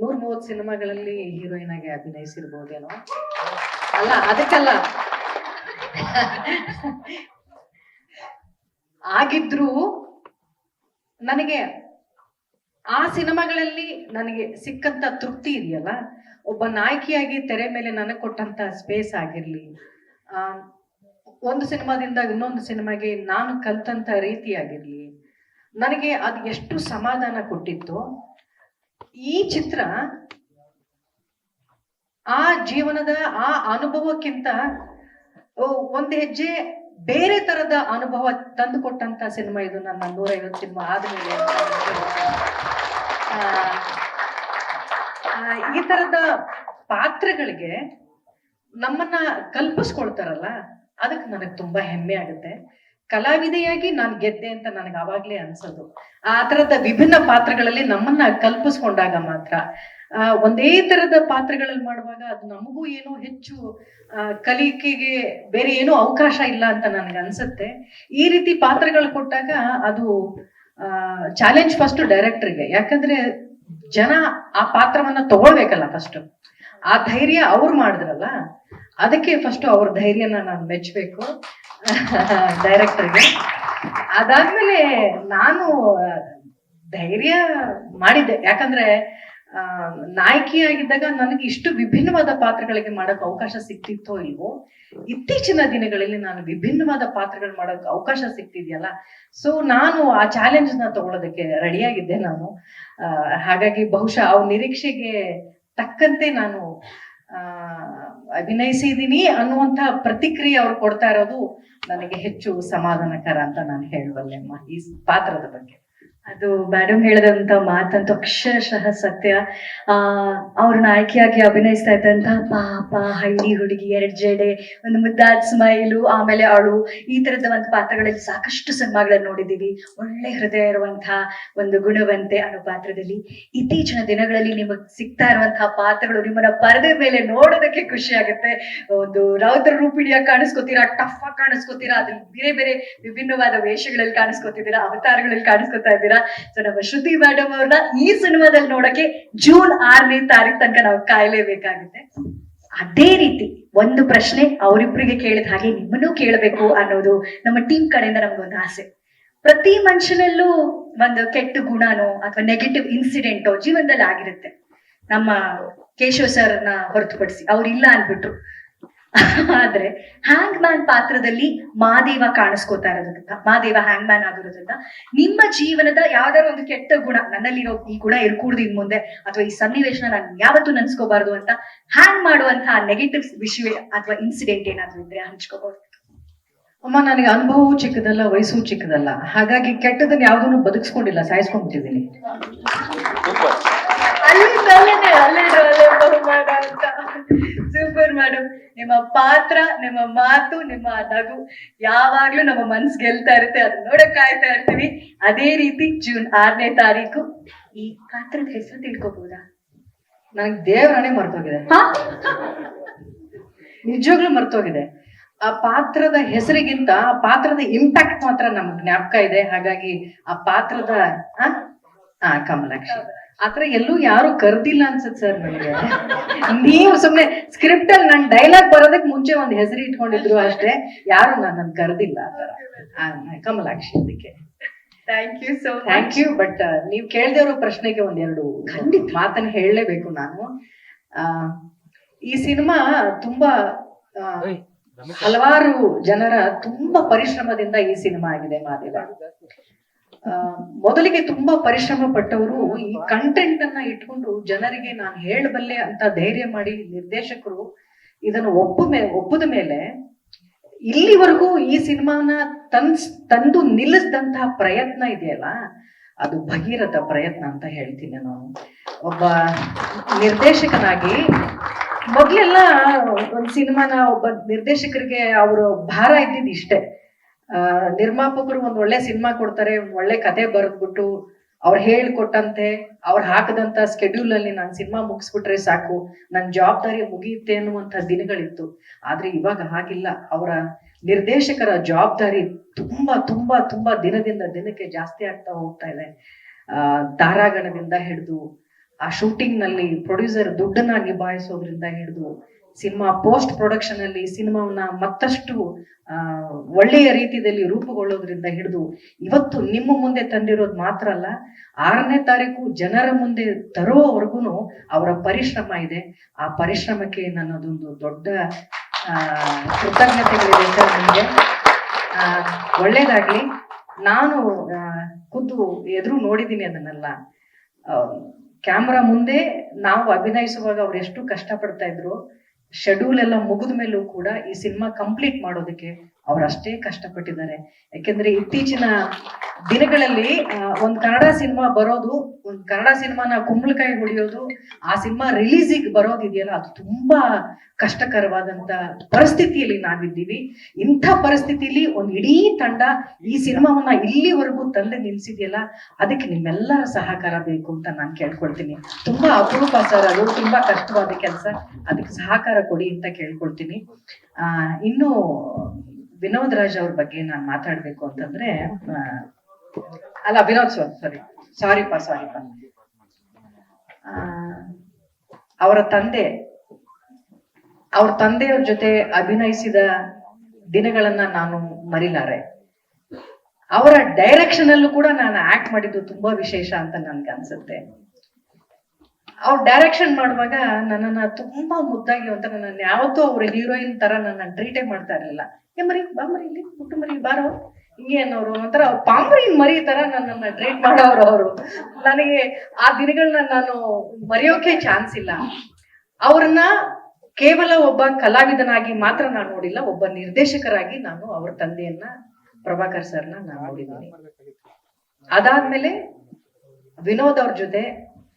ನೂರ್ ಮೂವತ್ ಸಿನಿಮಾಗಳಲ್ಲಿ ಹೀರೋಯಿನ್ ಆಗಿ ಅಭಿನಯಿಸಿರ್ಬೋದೇನೋ? ಅಲ್ಲ, ಅದಕ್ಕಲ್ಲ. ಆಗಿದ್ರು ನನಗೆ ಆ ಸಿನಿಮಾಗಳಲ್ಲಿ ನನಗೆ ಸಿಕ್ಕಂತ ತೃಪ್ತಿ ಇದೆಯಲ್ಲ? ಒಬ್ಬ ನಾಯಕಿಯಾಗಿ ತೆರೆ ಮೇಲೆ ನನಗೆ ಕೊಟ್ಟಂತ ಸ್ಪೇಸ್ ಆಗಿರ್ಲಿ, ಆ, ಒಂದು ಸಿನಿಮಾದಿಂದ ಇನ್ನೊಂದು ಸಿನಿಮಾಗೆ ನಾನು ಕಲ್ತಂತ ರೀತಿ ಆಗಿರ್ಲಿ ನನಗೆ ಅದು ಎಷ್ಟು ಸಮಾಧಾನ ಕೊಟ್ಟಿತ್ತು ಈ ಚಿತ್ರ ಆ ಜೀವನದ ಆ ಅನುಭವಕ್ಕಿಂತ ಒಂದು ಹೆಜ್ಜೆ ಬೇರೆ ತರದ ಅನುಭವ ತಂದು ಕೊಟ್ಟಂತ ಸಿನಿಮಾ ಇದು ನನ್ನ ನೂರೈವತ್ತು ಸಿನಿಮಾ ಆದ್ಮೇಲೆ ಈ ತರದ ಪಾತ್ರಗಳಿಗೆ ನಮ್ಮನ್ನ ಕಲ್ಪಿಸ್ಕೊಳ್ತಾರಲ್ಲ, ಅದಕ್ಕೆ ನನಗೆ ತುಂಬಾ ಹೆಮ್ಮೆ ಆಗುತ್ತೆ. ಕಲಾವಿದೆಯಾಗಿ ನಾನು ಗೆದ್ದೆ ಅಂತ ನನಗೆ ಆವಾಗ್ಲೇ ಅನ್ಸೋದು. ಆ ತರದ ವಿಭಿನ್ನ ಪಾತ್ರಗಳಲ್ಲಿ ನಮ್ಮನ್ನ ಕಲ್ಪಿಸ್ಕೊಂಡಾಗ ಮಾತ್ರ ಒಂದೇ ತರದ ಪಾತ್ರಗಳಲ್ಲಿ ಮಾಡುವಾಗ ಅದು ನಮಗೂ ಏನೋ ಹೆಚ್ಚು ಕಲಿಕೆಗೆ ಬೇರೆ ಏನೋ ಅವಕಾಶ ಇಲ್ಲ ಅಂತ ನನಗೆ ಅನ್ಸುತ್ತೆ. ಈ ರೀತಿ ಪಾತ್ರಗಳು ಕೊಟ್ಟಾಗ ಅದು ಚಾಲೆಂಜ್ ಫಸ್ಟ್ ಡೈರೆಕ್ಟರ್ಗೆ ಯಾಕಂದ್ರೆ ಜನ ಆ ಪಾತ್ರವನ್ನ ತಗೊಳ್ಬೇಕಲ್ಲ ಫಸ್ಟ್ ಆ ಧೈರ್ಯ ಅವ್ರು ಮಾಡಿದ್ರಲ್ಲ ಅದಕ್ಕೆ ಫಸ್ಟ್ ಅವ್ರ ಧೈರ್ಯನ ನಾನು ಮೆಚ್ಚಬೇಕು ಡೈರೆಕ್ಟರ್ಗೆ ಅದಾದ್ಮೇಲೆ ನಾನು ಧೈರ್ಯ ಮಾಡಿದ್ದೆ. ಯಾಕಂದ್ರೆ ನಾಯಕಿಯಾಗಿದ್ದಾಗ ನನಗೆ ಇಷ್ಟು ವಿಭಿನ್ನವಾದ ಪಾತ್ರಗಳಿಗೆ ಮಾಡಕ್ ಅವಕಾಶ ಸಿಕ್ತಿತ್ತೋ ಇಲ್ವೋ, ಇತ್ತೀಚಿನ ದಿನಗಳಲ್ಲಿ ನಾನು ವಿಭಿನ್ನವಾದ ಪಾತ್ರಗಳು ಮಾಡೋಕ್ ಅವಕಾಶ ಸಿಕ್ತಿದೆಯಲ್ಲ. ಸೊ ನಾನು ಆ ಚಾಲೆಂಜ್ನ ತಗೊಳ್ಳೋದಕ್ಕೆ ರೆಡಿಯಾಗಿದ್ದೆ ನಾನು. ಹಾಗಾಗಿ ಬಹುಶಃ ಅವ್ರ ನಿರೀಕ್ಷೆಗೆ ತಕ್ಕಂತೆ ನಾನು ಆ, ಅಭಿನಯಿಸಿದೀನಿ ಅನ್ನುವಂತ ಪ್ರತಿಕ್ರಿಯೆ ಅವ್ರು ಕೊಡ್ತಾ ಇರೋದು ನನಗೆ ಹೆಚ್ಚು ಸಮಾಧಾನಕರ ಅಂತ ನಾನು ಹೇಳಬಲ್ಲೆಮ್ಮ ಈ ಪಾತ್ರದ ಬಗ್ಗೆ. ಅದು ಮೇಡಮ್ ಹೇಳಿದಂತ ಮಾತಂತೂ ಅಕ್ಷರಶಃ ಸತ್ಯ. ಆ ಅವ್ರ ನಾಯಕಿಯಾಗಿ ಅಭಿನಯಿಸ್ತಾ ಇದ್ದಂತ ಪಾಪ, ಹಳ್ಳಿ ಹುಡುಗಿ ಎರಡ್ ಜಡೆ ಒಂದು ಮುದ್ದಾದ ಸ್ಮೈಲು ಆಮೇಲೆ ಅಳು, ಈ ತರದ ಒಂದು ಪಾತ್ರಗಳಲ್ಲಿ ಸಾಕಷ್ಟು ಸಿನಿಮಾಗಳನ್ನ ನೋಡಿದೀವಿ ಒಳ್ಳೆ ಹೃದಯ ಇರುವಂತಹ ಒಂದು ಗುಣವಂತೆ ಅನ್ನೋ ಪಾತ್ರದಲ್ಲಿ. ಇತ್ತೀಚಿನ ದಿನಗಳಲ್ಲಿ ನಿಮಗ್ ಸಿಗ್ತಾ ಇರುವಂತಹ ಪಾತ್ರಗಳು ನಿಮ್ಮನ್ನ ಪರದೆ ಮೇಲೆ ನೋಡೋದಕ್ಕೆ ಖುಷಿ ಆಗುತ್ತೆ. ಒಂದು ರೌದ್ರ ರೂಪಿಣಿಯಾಗಿ ಕಾಣಿಸ್ಕೋತೀರಾ, ಟಫ್ ಆಗಿ ಕಾಣಿಸ್ಕೊತೀರಾ ಅದ್ರಲ್ಲಿ ಬೇರೆ ಬೇರೆ ವಿಭಿನ್ನವಾದ ವೇಷಗಳಲ್ಲಿ ಕಾಣಿಸ್ಕೋತಿದ್ದೀರಾ, ಅವತಾರಗಳಲ್ಲಿ ಕಾಣಿಸ್ಕೋತಾ ಇದ್ದೀರಾ ಸೊ ನಮ್ಮ ಶ್ರುತಿ ಮೇಡಮ್ ಅವ್ರನ್ನ ಈ ಸಿನಿಮಾದಲ್ಲಿ ನೋಡಕ್ಕೆ ಜೂನ್ ಆರನೇ ತಾರೀಕು ತನಕ ನಾವು ಕಾಯಲೇಬೇಕಾಗುತ್ತೆ. ಅದೇ ರೀತಿ ಒಂದು ಪ್ರಶ್ನೆ ಅವರಿಬ್ಬರಿಗೆ ಕೇಳಿದ ಹಾಗೆ ನಿಮ್ಮನ್ನೂ ಕೇಳಬೇಕು ಅನ್ನೋದು ನಮ್ಮ ಟೀಮ್ ಕಡೆಯಿಂದ ನಮ್ಗೊಂದು ಆಸೆ. ಪ್ರತಿ ಮನುಷ್ಯನಲ್ಲೂ ಒಂದು ಕೆಟ್ಟ ಗುಣನೋ ಅಥವಾ ನೆಗೆಟಿವ್ ಇನ್ಸಿಡೆಂಟೋ ಜೀವನದಲ್ಲಿ ಆಗಿರುತ್ತೆ. ನಮ್ಮ ಕೇಶವ್ ಸರ್ನ ಹೊರತುಪಡಿಸಿ ಅವ್ರಿಲ್ಲ ಅನ್ಬಿಟ್ರು ಆದ್ರೆ ಹ್ಯಾಂಗ್ ಮ್ಯಾನ್ ಪಾತ್ರದಲ್ಲಿ ಮಾದೇವ ಕಾಣಿಸ್ಕೋತಾ ಇರೋದ್ರಿಂದ ಮಾದೇವ ಹ್ಯಾಂಗ್ ಮ್ಯಾನ್ ಆಗಿರೋದ್ರಿಂದ ನಿಮ್ಮ ಜೀವನದ ಯಾವ್ದಾದ್ರು ಒಂದು ಕೆಟ್ಟ ಗುಣ ನನ್ನಲ್ಲಿರೋ ಈ ಗುಣ ಇರ್ಕೂಡ್ದು ಇನ್ ಮುಂದೆ ಅಥವಾ ಈ ಸನ್ನಿವೇಶನ ನಾನು ಯಾವತ್ತೂ ನೆನ್ಸ್ಕೋಬಾರ್ದು ಅಂತ ಹ್ಯಾಂಗ್ ಮಾಡುವಂತಹ ನೆಗೆಟಿವ್ ವಿಷಯ ಅಥವಾ ಇನ್ಸಿಡೆಂಟ್ ಏನಾದ್ರು ಇದ್ರೆ ಹಂಚ್ಕೋಬಹುದು ಅಮ್ಮ ನನಗೆ ಅನುಭವವೂ ಚಿಕ್ಕದಲ್ಲ ವಯಸ್ಸು ಚಿಕ್ಕದಲ್ಲ. ಹಾಗಾಗಿ ಕೆಟ್ಟದನ್ನ ಯಾವ್ದನ್ನು ಬದುಕಿಸ್ಕೊಂಡಿಲ್ಲ ಸಾಯಿಸ್ಕೊಂಡ್ಬಿಟ್ಟಿದ್ದೀನಿ. ಮೇಡಮ್ ನಿಮ್ಮ ಪಾತ್ರ ನಿಮ್ಮ ಮಾತು ನಿಮ್ಮ ನಗು ಯಾವಾಗ್ಲೂ ನಮ್ಮ ಮನ್ಸ್ ಗೆಲ್ತಾ ಇರುತ್ತೆ ಅದನ್ನ ನೋಡಕ್ ಕಾಯ್ತಾ ಇರ್ತೀವಿ. ಅದೇ ರೀತಿ ಜೂನ್ ಆರನೇ ತಾರೀಕು ಈ ಪಾತ್ರದ ಹೆಸರು ತಿಳ್ಕೊಬಹುದಾ ನನಗೆ ದೇವ್ರನೇ ಮರ್ತೋಗಿದೆ. ನಿಜವಾಗ್ಲೂ ಮರ್ತೋಗಿದೆ. ಆ ಪಾತ್ರದ ಹೆಸರಿಗಿಂತ ಆ ಪಾತ್ರದ ಇಂಪ್ಯಾಕ್ಟ್ ಮಾತ್ರ ನಮ್ಗೆ ಜ್ಞಾಪಕ ಇದೆ. ಹಾಗಾಗಿ ಆ ಪಾತ್ರದ ಆ? ಆ ಕಮಲಾಕ್ಷಿ ಆತರ ಎಲ್ಲೂ ಯಾರು ಕರ್ದಿಲ್ಲ ಅನ್ಸತ್ ಸರ್ ನನಗೆ ನೀವು ಸುಮ್ನೆ ಸ್ಕ್ರಿಪ್ಟ್ ಅಲ್ಲಿ ನನ್ ಡೈಲಾಗ್ ಬರೋದಕ್ ಮುಂಚೆ ಒಂದ್ ಹೆಸರು ಇಟ್ಕೊಂಡಿದ್ರು ಅಷ್ಟೇ ಯಾರು ನನ್ನ ಕರ್ದಿಲ್ಲ ಆತರ ಆ, ಕಮಲಾಕ್ಷಿ ಅದಕ್ಕೆ. Thank you so thank you but ನೀವು ಇರೋ ಪ್ರಶ್ನೆಗೆ ಒಂದೆರಡು ಖಂಡಿತ. ಮಾತನ್ನ ಹೇಳಲೇಬೇಕು ನಾನು. ಆ, ಈ ಸಿನಿಮಾ ತುಂಬಾ ಆ, ಹಲವಾರು ಜನರ ತುಂಬಾ ಪರಿಶ್ರಮದಿಂದ ಈ ಸಿನಿಮಾ ಆಗಿದೆ ಮಾದೇವ. ಮೊದಲಿಗೆ ತುಂಬಾ ಪರಿಶ್ರಮ ಪಟ್ಟವರು ಈ ಕಂಟೆಂಟ್ ಅನ್ನ ಇಟ್ಕೊಂಡು ಜನರಿಗೆ ನಾನು ಹೇಳಬಲ್ಲೆ ಅಂತ ಧೈರ್ಯ ಮಾಡಿ ನಿರ್ದೇಶಕರು ಇದನ್ನು ಒಪ್ಪ ಮೇ ಒಪ್ಪದ ಮೇಲೆ ಇಲ್ಲಿವರೆಗೂ ಈ ಸಿನಿಮಾನ ತನ್ಸ್ ತಂದು ನಿಲ್ಲಿಸಿದಂತಹ ಪ್ರಯತ್ನ ಇದೆಯಲ್ಲ ಅದು ಭಗೀರಥ ಪ್ರಯತ್ನ ಅಂತ ಹೇಳ್ತೀನಿ ನಾನು. ಒಬ್ಬ ನಿರ್ದೇಶಕನಾಗಿ ಮೊದ್ಲೆಲ್ಲ ಒಂದ್ ಸಿನಿಮಾನ ಒಬ್ಬ ನಿರ್ದೇಶಕರಿಗೆ ಅವರು ಭಾರ ಇದ್ದಿದ್ದು ಇಷ್ಟೇ. ನಿರ್ಮಾಪಕರು ಒಂದ್ ಒಳ್ಳೆ ಸಿನಿಮಾ ಕೊಡ್ತಾರೆ ಒಳ್ಳೆ ಕತೆ ಬರೆದ್ಬಿಟ್ಟು ಅವ್ರು ಹೇಳ್ಕೊಟ್ಟಂತೆ, ಅವ್ರು ಹಾಕದಂತ ಸ್ಕೆಡ್ಯೂಲ್ ಅಲ್ಲಿ ನಾನು ಸಿನಿಮಾ ಮುಗಿಸ್ಬಿಟ್ರೆ ಸಾಕು, ನನ್ ಜವಾಬ್ದಾರಿ ಮುಗಿಯುತ್ತೆ ಅನ್ನುವಂತ ದಿನಗಳಿತ್ತು. ಆದ್ರೆ ಇವಾಗ ಹಾಗಿಲ್ಲ. ಅವರ ನಿರ್ದೇಶಕರ ಜವಾಬ್ದಾರಿ ತುಂಬಾ ತುಂಬಾ ತುಂಬಾ ದಿನದಿಂದ ದಿನಕ್ಕೆ ಜಾಸ್ತಿ ಆಗ್ತಾ ಹೋಗ್ತಾ ಇದೆ. ಆ ತಾರಾಗಣದಿಂದ ಹಿಡಿದು, ಆ ಶೂಟಿಂಗ್ನಲ್ಲಿ ಪ್ರೊಡ್ಯೂಸರ್ ದುಡ್ಡನ್ನ ನಿಭಾಯಿಸೋದ್ರಿಂದ ಹಿಡಿದು ಸಿನಿಮಾ ಪೋಸ್ಟ್ ಪ್ರೊಡಕ್ಷನ್ ಅಲ್ಲಿ ಸಿನಿಮಾವನ್ನ ಮತ್ತಷ್ಟು ಒಳ್ಳೆಯ ರೀತಿಯಲ್ಲಿ ರೂಪುಗೊಳ್ಳೋದ್ರಿಂದ ಹಿಡಿದು ಇವತ್ತು ನಿಮ್ಮ ಮುಂದೆ ತಂದಿರೋದು ಮಾತ್ರ ಅಲ್ಲ, ಆರನೇ ತಾರೀಕು ಜನರ ಮುಂದೆ ತರುವವರೆಗೂ ಅವರ ಪರಿಶ್ರಮ ಇದೆ. ಆ ಪರಿಶ್ರಮಕ್ಕೆ ನನ್ನದೊಂದು ದೊಡ್ಡ ಕೃತಜ್ಞತೆಗಳಿದೆ ಸರ್ ನಿಮಗೆ ಒಳ್ಳೇದಾಗ್ಲಿ. ನಾನು ಖುದ್ದು ಎದುರು ನೋಡಿದ್ದೀನಿ ಅದನ್ನೆಲ್ಲ. ಕ್ಯಾಮ್ರಾ ಮುಂದೆ ನಾವು ಅಭಿನಯಿಸುವಾಗ ಅವ್ರು ಎಷ್ಟು ಕಷ್ಟಪಡ್ತಾ ಇದ್ರು ಶೆಡ್ಯೂಲ್ ಎಲ್ಲ ಮುಗಿದ ಮೇಲೂ ಕೂಡ ಈ ಸಿನಿಮಾ ಕಂಪ್ಲೀಟ್ ಮಾಡೋದಕ್ಕೆ ಅವ್ರು ಅಷ್ಟೇ ಕಷ್ಟಪಟ್ಟಿದ್ದಾರೆ. ಯಾಕೆಂದ್ರೆ ಇತ್ತೀಚಿನ ದಿನಗಳಲ್ಲಿ ಒಂದು ಕನ್ನಡ ಸಿನಿಮಾ ಬರೋದು ಒಂದ್ ಕನ್ನಡ ಸಿನಿಮಾನ ಕುಂಬಳಕಾಯಿ ಹೊಡೆಯೋದು, ಆ ಸಿನಿಮಾ ರಿಲೀಸಿಗೆ ಬರೋದಿದೆಯಲ್ಲ ಅದು ತುಂಬಾ ಕಷ್ಟಕರವಾದಂತ ಪರಿಸ್ಥಿತಿಯಲ್ಲಿ ನಾವಿದ್ದೀವಿ. ಇಂಥ ಪರಿಸ್ಥಿತಿಯಲ್ಲಿ ಒಂದು ಇಡೀ ತಂಡ ಈ ಸಿನಿಮಾವನ್ನ ಇಲ್ಲಿವರೆಗೂ ತಂದೆ ನಿಲ್ಸಿದೆಯಲ್ಲ, ಅದಕ್ಕೆ ನಿಮ್ಮೆಲ್ಲರ ಸಹಕಾರ ಬೇಕು ಅಂತ ನಾನು ಕೇಳ್ಕೊಳ್ತೀನಿ. ತುಂಬಾ ಅಪರೂಪ ಸರ್, ಅದು ತುಂಬಾ ಕಷ್ಟವಾದ ಕೆಲಸ. ಅದಕ್ಕೆ ಸಹಕಾರ ಕೊಡಿ ಅಂತ ಕೇಳ್ಕೊಳ್ತೀನಿ. ಆ, ಇನ್ನು ವಿನೋದ್ ರಾಜ್ ಅವ್ರ ಬಗ್ಗೆ ನಾನು ಮಾತಾಡ್ಬೇಕು ಅಂತಂದ್ರೆ ಅಲ್ಲ ವಿನೋದ್ ಸರ್ ಸಾರಿ ಪಾ ಸಾರಿಪ್ಪ ಆ, ಅವರ ತಂದೆ ಅವ್ರ ತಂದೆಯವ್ರ ಜೊತೆ ಅಭಿನಯಿಸಿದ ದಿನಗಳನ್ನ ನಾನು ಮರಿಲಾರೆ. ಅವರ ಡೈರೆಕ್ಷನ್ ಅಲ್ಲೂ ಕೂಡ ನಾನು ಆಕ್ಟ್ ಮಾಡಿದ್ದು ತುಂಬಾ ವಿಶೇಷ ಅಂತ ನನ್ಗೆ ಅನ್ಸುತ್ತೆ. ಅವ್ರ ಡೈರೆಕ್ಷನ್ ಮಾಡುವಾಗ ನನ್ನನ್ನ ತುಂಬಾ ಮುದ್ದಾಗಿ ಅಂತ ನನ್ನ ಯಾವತ್ತೂ ಅವ್ರ ಹೀರೋಯಿನ್ ತರ ನನ್ನ ಟ್ರೀಟೇ ಮಾಡ್ತಾ ಇರಲಿಲ್ಲ. ಏ ಮರಿ ಬಾ ಮರಿ ಇಲ್ಲಿ ಹುಟ್ಟು ಮರಿ ಬಾರೋ. ಹಿಂಗೆ ಅನ್ನೋರು, ಒಂಥರ ಪಾಂಬ್ರಿನ್ ಮರಿ ತರ ನನ್ನನ್ನ ಟ್ರೀಟ್ ಮಾಡೋರು ಅವರು. ನನಗೆ ಆ ದಿನಗಳನ್ನ ನಾನು ಮರೆಯೋಕೆ ಚಾನ್ಸ್ ಇಲ್ಲ. ಅವ್ರನ್ನ ಕೇವಲ ಒಬ್ಬ ಕಲಾವಿದನಾಗಿ ಮಾತ್ರ ನಾನು ನೋಡಿಲ್ಲ, ಒಬ್ಬ ನಿರ್ದೇಶಕರಾಗಿ ನಾನು ಅವ್ರ ತಂದೆಯನ್ನ, ಪ್ರಭಾಕರ್ ಸರ್ನ ನಾನು ನೋಡಿದ್ದೀನಿ. ಅದಾದ್ಮೇಲೆ ವಿನೋದ್ ಅವ್ರ ಜೊತೆ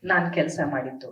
ನಾನು ಕೆಲಸ ಮಾಡಿದ್ದು.